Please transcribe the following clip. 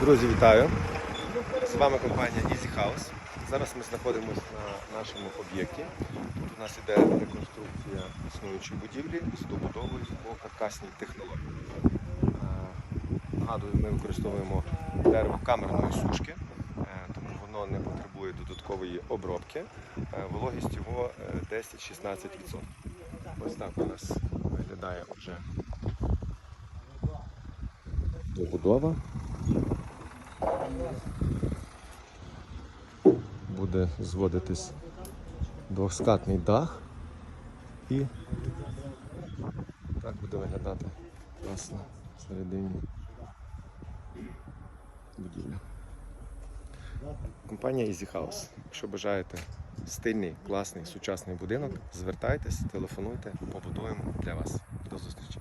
Друзі, вітаю! З вами компанія Easy House. Зараз ми знаходимося на нашому об'єкті. Тут у нас іде реконструкція існуючої будівлі з добудовою по каркасній технології. Е, Нагадую, ми використовуємо дерево камерної сушки, е, тому воно не потребує додаткової обробки. Е, Вологість його е, 10-16%. Ось так у нас виглядає вже добудова. Буде зводитись двоскатний дах і так буде виглядати власне всередині будівля. Компанія Easy House. Якщо бажаєте стильний, класний, сучасний будинок, звертайтесь, телефонуйте, побудуємо для вас. До зустрічі!